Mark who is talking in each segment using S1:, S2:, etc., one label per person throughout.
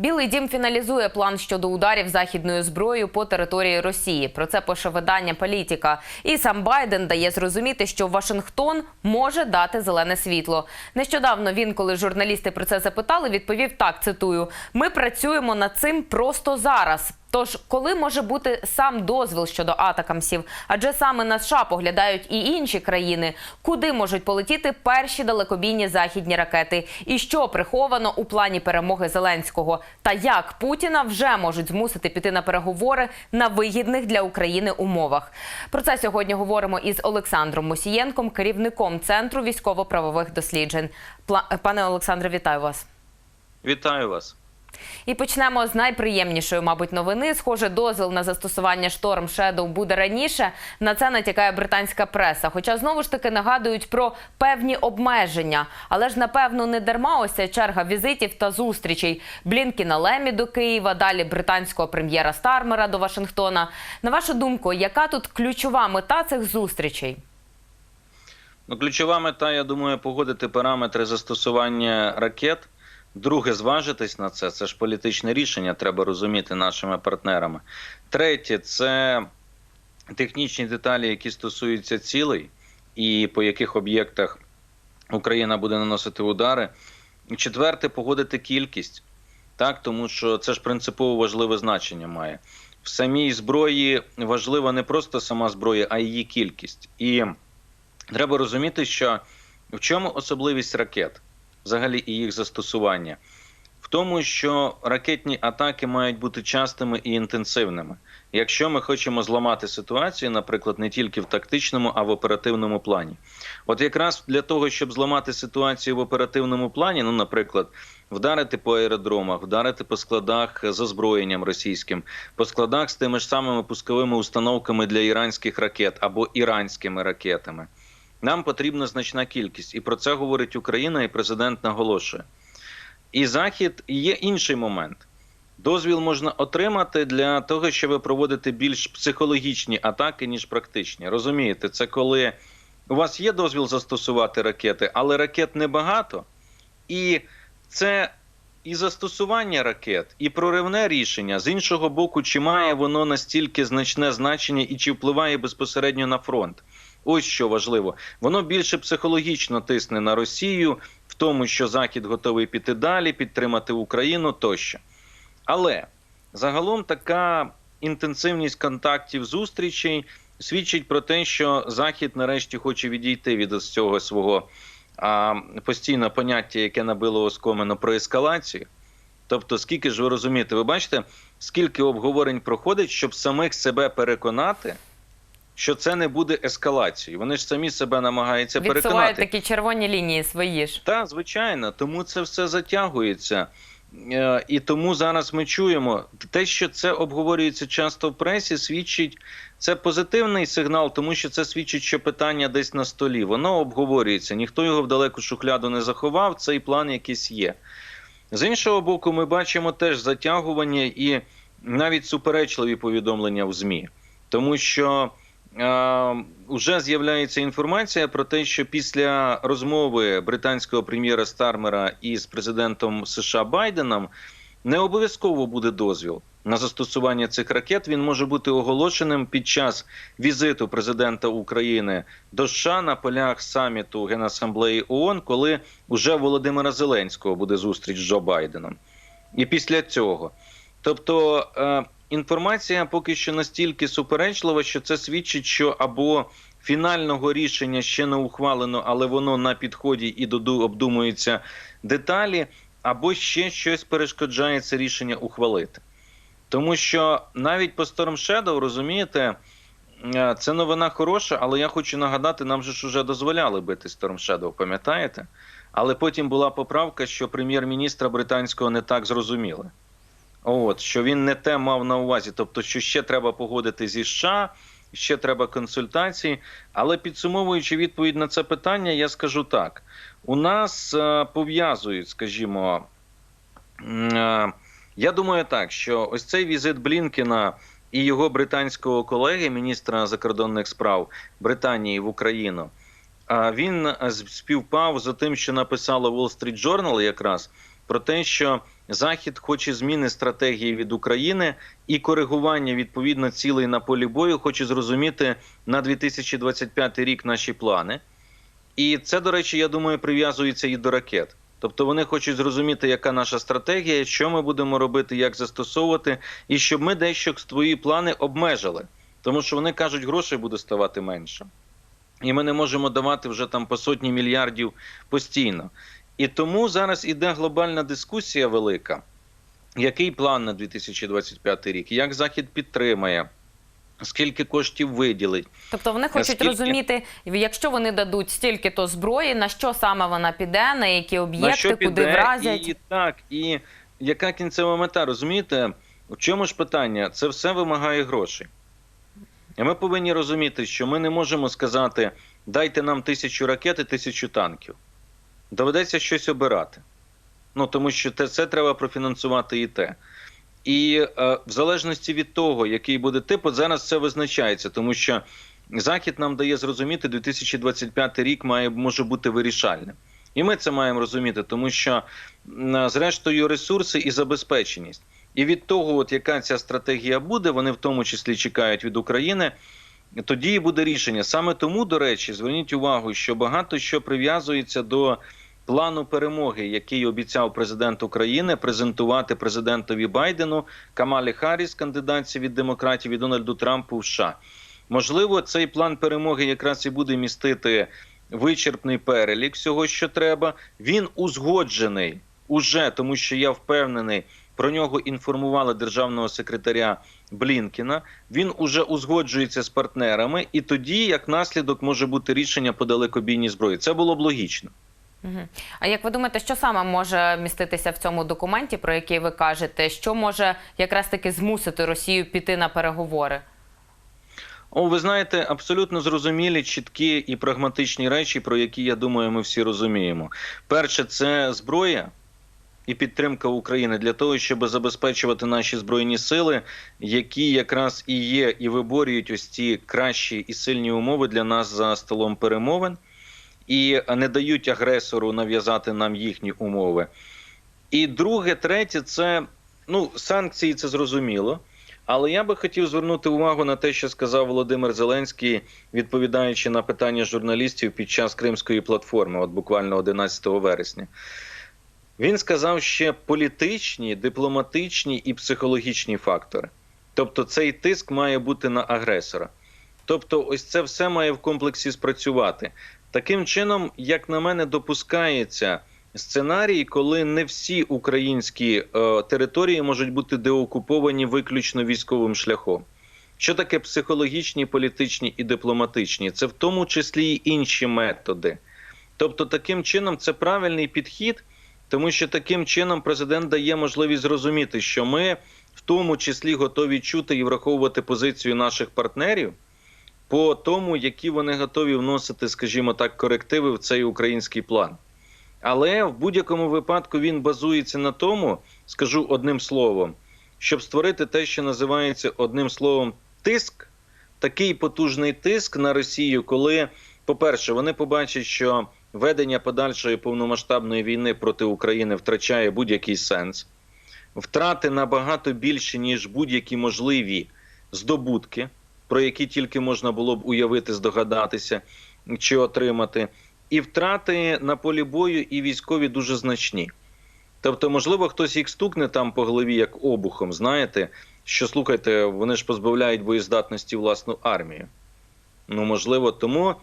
S1: Білий дім фіналізує план щодо ударів західною зброєю по території Росії. Про це пише видання Політіка. І сам Байден дає зрозуміти, що Вашингтон може дати зелене світло. Нещодавно він, коли журналісти про це запитали, відповів так: цитую: Ми працюємо над цим просто зараз. Тож, коли може бути сам дозвіл щодо атакамсів? Адже саме на США поглядають і інші країни, куди можуть полетіти перші далекобійні західні ракети, і що приховано у плані перемоги Зеленського, та як Путіна вже можуть змусити піти на переговори на вигідних для України умовах. Про це сьогодні говоримо із Олександром Мосієнком, керівником центру військово-правових досліджень. Пла- Пане Олександре, вітаю вас.
S2: Вітаю вас.
S1: І почнемо з найприємнішої, мабуть, новини. Схоже, дозвіл на застосування Storm Shadow буде раніше. На це натякає британська преса. Хоча знову ж таки нагадують про певні обмеження. Але ж напевно не дарма ось ця черга візитів та зустрічей. Блінкіна Лемі до Києва, далі британського прем'єра Стармера до Вашингтона. На вашу думку, яка тут ключова мета цих зустрічей?
S2: Ну, ключова мета, я думаю, погодити параметри застосування ракет. Друге, зважитись на це. Це ж політичне рішення, треба розуміти нашими партнерами. Третє, це технічні деталі, які стосуються цілей, і по яких об'єктах Україна буде наносити удари. Четверте, погодити кількість, так, тому що це ж принципово важливе значення має. В самій зброї важлива не просто сама зброя, а її кількість. І Треба розуміти, що в чому особливість ракет, взагалі і їх застосування? В тому, що ракетні атаки мають бути частими і інтенсивними. Якщо ми хочемо зламати ситуацію, наприклад, не тільки в тактичному, а в оперативному плані. От якраз для того, щоб зламати ситуацію в оперативному плані, ну, наприклад, вдарити по аеродромах, вдарити по складах з озброєнням російським, по складах з тими ж самими пусковими установками для іранських ракет або іранськими ракетами. Нам потрібна значна кількість, і про це говорить Україна, і президент наголошує. І Захід і є інший момент. Дозвіл можна отримати для того, щоб проводити більш психологічні атаки, ніж практичні. Розумієте, це коли у вас є дозвіл застосувати ракети, але ракет небагато, і це і застосування ракет, і проривне рішення з іншого боку, чи має воно настільки значне значення і чи впливає безпосередньо на фронт. Ось що важливо, воно більше психологічно тисне на Росію, в тому, що Захід готовий піти далі, підтримати Україну тощо. Але загалом така інтенсивність контактів зустрічей свідчить про те, що Захід нарешті хоче відійти від цього свого а, постійного поняття, яке набило оскомину про ескалацію. Тобто, скільки ж ви розумієте, ви бачите, скільки обговорень проходить, щоб самих себе переконати, що це не буде ескалацією. Вони ж самі себе намагаються
S1: Відсувають
S2: переконати.
S1: такі червоні лінії свої ж.
S2: Так, звичайно, тому це все затягується. Е, І тому зараз ми чуємо те, що це обговорюється часто в пресі, свідчить це позитивний сигнал, тому що це свідчить, що питання десь на столі. Воно обговорюється. Ніхто його в далеку шухляду не заховав. Цей план якийсь є. З іншого боку, ми бачимо теж затягування і навіть суперечливі повідомлення в ЗМІ, тому що вже з'являється інформація про те, що після розмови британського прем'єра Стармера із президентом США Байденом не обов'язково буде дозвіл на застосування цих ракет. Він може бути оголошеним під час візиту президента України до США на полях саміту Генасамблеї ООН, коли уже Володимира Зеленського буде зустріч з Джо Байденом. І після цього. Тобто е, інформація поки що настільки суперечлива, що це свідчить, що або фінального рішення ще не ухвалено, але воно на підході і доду обдумуються деталі, або ще щось перешкоджає це рішення ухвалити. Тому що навіть по Storm Shadow, розумієте, е, це новина хороша, але я хочу нагадати, нам же ж уже дозволяли бити Storm Shadow, пам'ятаєте? Але потім була поправка, що прем'єр-міністра британського не так зрозуміли. От що він не те мав на увазі, тобто, що ще треба погодити зі США, ще треба консультації. Але підсумовуючи відповідь на це питання, я скажу так: у нас е, пов'язують, скажімо, е, я думаю, так, що ось цей візит Блінкена і його британського колеги, міністра закордонних справ Британії в Україну, е, він співпав за тим, що написало Wall Street Journal якраз про те, що Захід хоче зміни стратегії від України і коригування відповідно цілей на полі бою, хоче зрозуміти на 2025 рік наші плани. І це, до речі, я думаю, прив'язується і до ракет. Тобто вони хочуть зрозуміти, яка наша стратегія, що ми будемо робити, як застосовувати, і щоб ми дещо свої плани обмежили. Тому що вони кажуть, грошей буде ставати менше. І ми не можемо давати вже там по сотні мільярдів постійно. І тому зараз іде глобальна дискусія велика. Який план на 2025 рік? Як Захід підтримає? Скільки коштів виділить?
S1: Тобто вони хочуть
S2: Наскільки-
S1: розуміти, якщо вони дадуть стільки то зброї, на що саме вона піде, на які
S2: на
S1: об'єкти, куди
S2: піде,
S1: вразять.
S2: і так, і яка кінцева мета? Розумієте, в чому ж питання? Це все вимагає грошей. І ми повинні розуміти, що ми не можемо сказати: дайте нам тисячу ракет і тисячу танків. Доведеться щось обирати. Ну тому що те, це треба профінансувати і те. І е, в залежності від того, який буде тип, от зараз це визначається, тому що Захід нам дає зрозуміти, 2025 рік має може бути вирішальним. І ми це маємо розуміти, тому що зрештою ресурси і забезпеченість. І від того, от яка ця стратегія буде, вони в тому числі чекають від України. Тоді і буде рішення. Саме тому, до речі, зверніть увагу, що багато що прив'язується до плану перемоги, який обіцяв президент України презентувати президентові Байдену Камалі Харріс, кандидатці від демократів і Дональду Трампу в США. Можливо, цей план перемоги якраз і буде містити вичерпний перелік всього, що треба. Він узгоджений уже, тому що я впевнений. Про нього інформували державного секретаря Блінкіна. Він уже узгоджується з партнерами, і тоді, як наслідок, може бути рішення по далекобійній зброї. Це було б логічно.
S1: А як ви думаєте, що саме може міститися в цьому документі, про який ви кажете, що може якраз таки змусити Росію піти на переговори?
S2: О, ви знаєте, абсолютно зрозумілі, чіткі і прагматичні речі, про які я думаю, ми всі розуміємо. Перше, це зброя. І підтримка України для того, щоб забезпечувати наші збройні сили, які якраз і є, і виборюють ось ці кращі і сильні умови для нас за столом перемовин, і не дають агресору нав'язати нам їхні умови. І друге, третє, це ну санкції, це зрозуміло. Але я би хотів звернути увагу на те, що сказав Володимир Зеленський, відповідаючи на питання журналістів під час Кримської платформи, от буквально 11 вересня. Він сказав ще політичні, дипломатичні і психологічні фактори. Тобто цей тиск має бути на агресора. Тобто, ось це все має в комплексі спрацювати. Таким чином, як на мене, допускається сценарій, коли не всі українські е, території можуть бути деокуповані виключно військовим шляхом. Що таке психологічні, політичні і дипломатичні? Це в тому числі й інші методи. Тобто, таким чином, це правильний підхід, тому що таким чином президент дає можливість зрозуміти, що ми в тому числі готові чути і враховувати позицію наших партнерів по тому, які вони готові вносити, скажімо так, корективи в цей український план. Але в будь-якому випадку він базується на тому, скажу одним словом, щоб створити те, що називається одним словом тиск, такий потужний тиск на Росію, коли, по-перше, вони побачать, що ведення подальшої повномасштабної війни проти України втрачає будь-який сенс, втрати набагато більше, ніж будь-які можливі здобутки, про які тільки можна було б уявити, здогадатися чи отримати, і втрати на полі бою і військові дуже значні. Тобто, можливо, хтось їх стукне там по голові як обухом, знаєте, що слухайте, вони ж позбавляють боєздатності власну армію. Ну, можливо, тому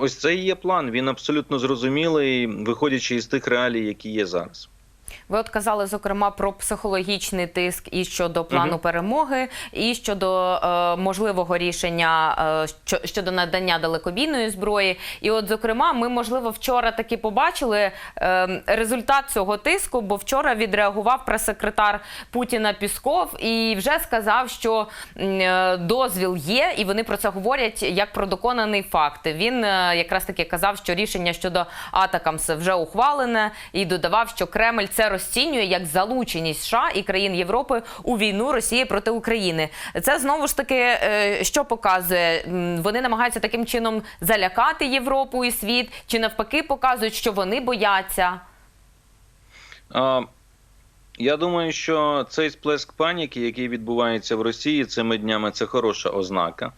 S2: ось це і є план. Він абсолютно зрозумілий, виходячи із тих реалій, які є зараз.
S1: Ви от казали зокрема про психологічний тиск і щодо плану перемоги, і щодо е, можливого рішення е, щодо надання далекобійної зброї. І, от, зокрема, ми можливо вчора таки побачили е, результат цього тиску, бо вчора відреагував прес-секретар Путіна Пісков і вже сказав, що е, дозвіл є, і вони про це говорять як про доконаний факт. Він е, якраз таки казав, що рішення щодо Атакамс вже ухвалене, і додавав, що Кремль це розцінює як залученість США і країн Європи у війну Росії проти України. Це знову ж таки е, що показує? Вони намагаються таким чином залякати Європу і світ, чи навпаки показують, що вони бояться.
S2: А, я думаю, що цей сплеск паніки, який відбувається в Росії цими днями, це хороша ознака.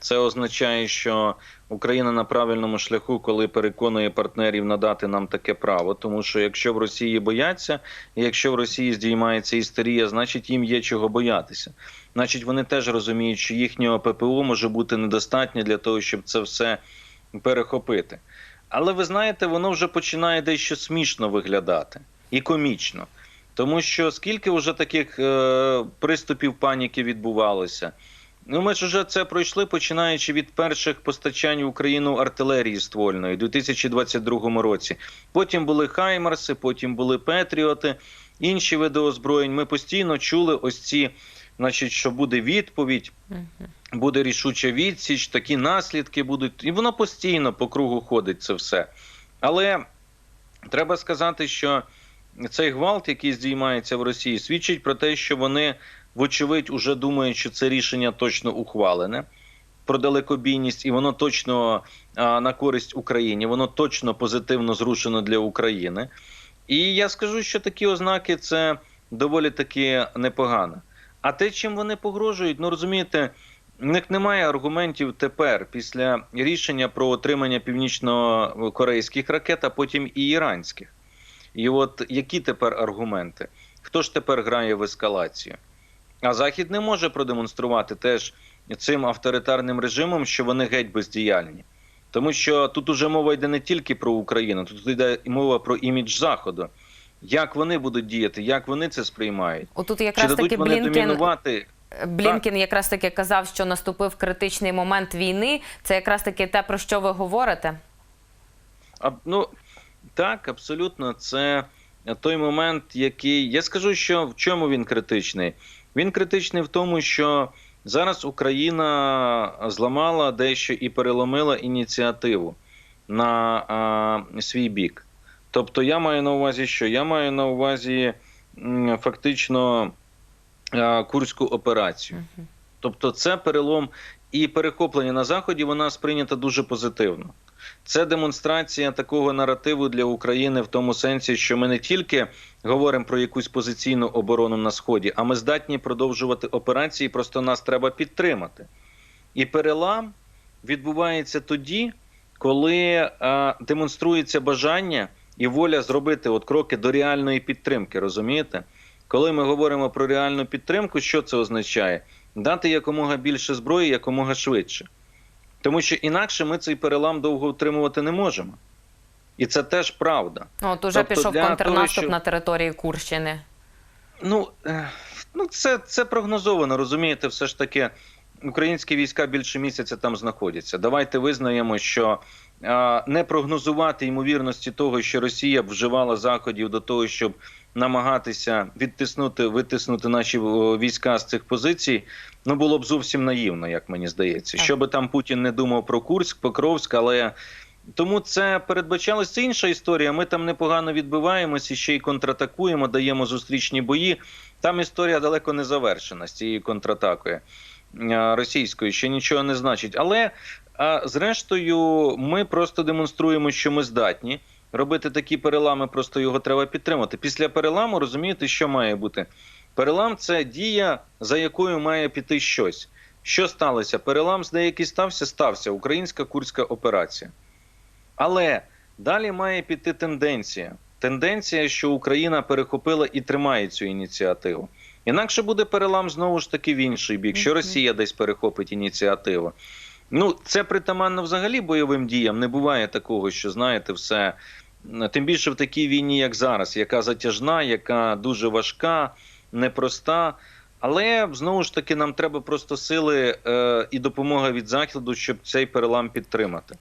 S2: Це означає, що Україна на правильному шляху, коли переконує партнерів надати нам таке право. Тому що якщо в Росії бояться, якщо в Росії здіймається істерія, значить їм є чого боятися. Значить, вони теж розуміють, що їхнього ППО може бути недостатньо для того, щоб це все перехопити. Але ви знаєте, воно вже починає дещо смішно виглядати і комічно. Тому що скільки вже таких е, приступів паніки відбувалося. Ну, ми ж вже це пройшли, починаючи від перших постачань в Україну артилерії ствольної у 2022 році. Потім були Хаймарси, потім були Петріоти, інші види озброєнь. Ми постійно чули ось ці, значить, що буде відповідь, буде рішуча відсіч, такі наслідки будуть. І воно постійно по кругу ходить це все. Але треба сказати, що цей гвалт, який здіймається в Росії, свідчить про те, що вони, вочевидь, уже думають, що це рішення точно ухвалене про далекобійність, і воно точно а, на користь Україні, воно точно позитивно зрушено для України. І я скажу, що такі ознаки це доволі таки непогано. А те, чим вони погрожують, ну розумієте, в них немає аргументів тепер після рішення про отримання північно-корейських ракет, а потім і іранських. І от які тепер аргументи? Хто ж тепер грає в ескалацію? А Захід не може продемонструвати теж цим авторитарним режимом, що вони геть бездіяльні. Тому що тут уже мова йде не тільки про Україну, тут йде мова про імідж Заходу. Як вони будуть діяти, як вони це сприймають?
S1: Отут
S2: Чи дадуть
S1: таки
S2: вони
S1: Блінкен
S2: домінувати?
S1: Блінкен якраз таки казав, що наступив критичний момент війни. Це якраз таки те, про що ви говорите.
S2: А, ну так, абсолютно, це той момент, який я скажу, що в чому він критичний. Він критичний в тому, що зараз Україна зламала дещо і переломила ініціативу на а, свій бік. Тобто, я маю на увазі, що я маю на увазі м, фактично а, курську операцію. Тобто, це перелом і перехоплення на заході, вона сприйнята дуже позитивно. Це демонстрація такого наративу для України в тому сенсі, що ми не тільки говоримо про якусь позиційну оборону на сході, а ми здатні продовжувати операції. Просто нас треба підтримати. І перелам відбувається тоді, коли е, демонструється бажання і воля зробити от кроки до реальної підтримки. Розумієте? Коли ми говоримо про реальну підтримку, що це означає? Дати якомога більше зброї, якомога швидше. Тому що інакше ми цей перелам довго утримувати не можемо. І це теж правда.
S1: От уже
S2: Тобто
S1: пішов контрнаступ
S2: того, щоб-
S1: на території Курщини.
S2: Ну, е, ну це, це прогнозовано, розумієте, все ж таки. Українські війська більше місяця там знаходяться. Давайте визнаємо, що не прогнозувати ймовірності того, що Росія б вживала заходів до того, щоб намагатися відтиснути, витиснути наші війська з цих позицій, ну було б зовсім наївно, як мені здається. Що би там Путін не думав про Курськ, Покровськ, але тому це передбачалось. Це інша історія. Ми там непогано відбиваємося, ще й контратакуємо, даємо зустрічні бої. Там історія далеко не завершена з цією контратакою російською, ще нічого не значить. Але а, зрештою, ми просто демонструємо, що ми здатні робити такі перелами, просто його треба підтримати. Після переламу розумієте, що має бути. Перелам це дія, за якою має піти щось. Що сталося? Перелам з деякий стався, стався українська курська операція. Але далі має піти тенденція. Тенденція, що Україна перехопила і тримає цю ініціативу. Інакше буде перелам знову ж таки в інший бік, що Росія десь перехопить ініціативу. Ну, це притаманно взагалі бойовим діям. Не буває такого, що знаєте, все. Тим більше в такій війні, як зараз, яка затяжна, яка дуже важка, непроста. Але знову ж таки нам треба просто сили е, і допомога від заходу, щоб цей перелам підтримати.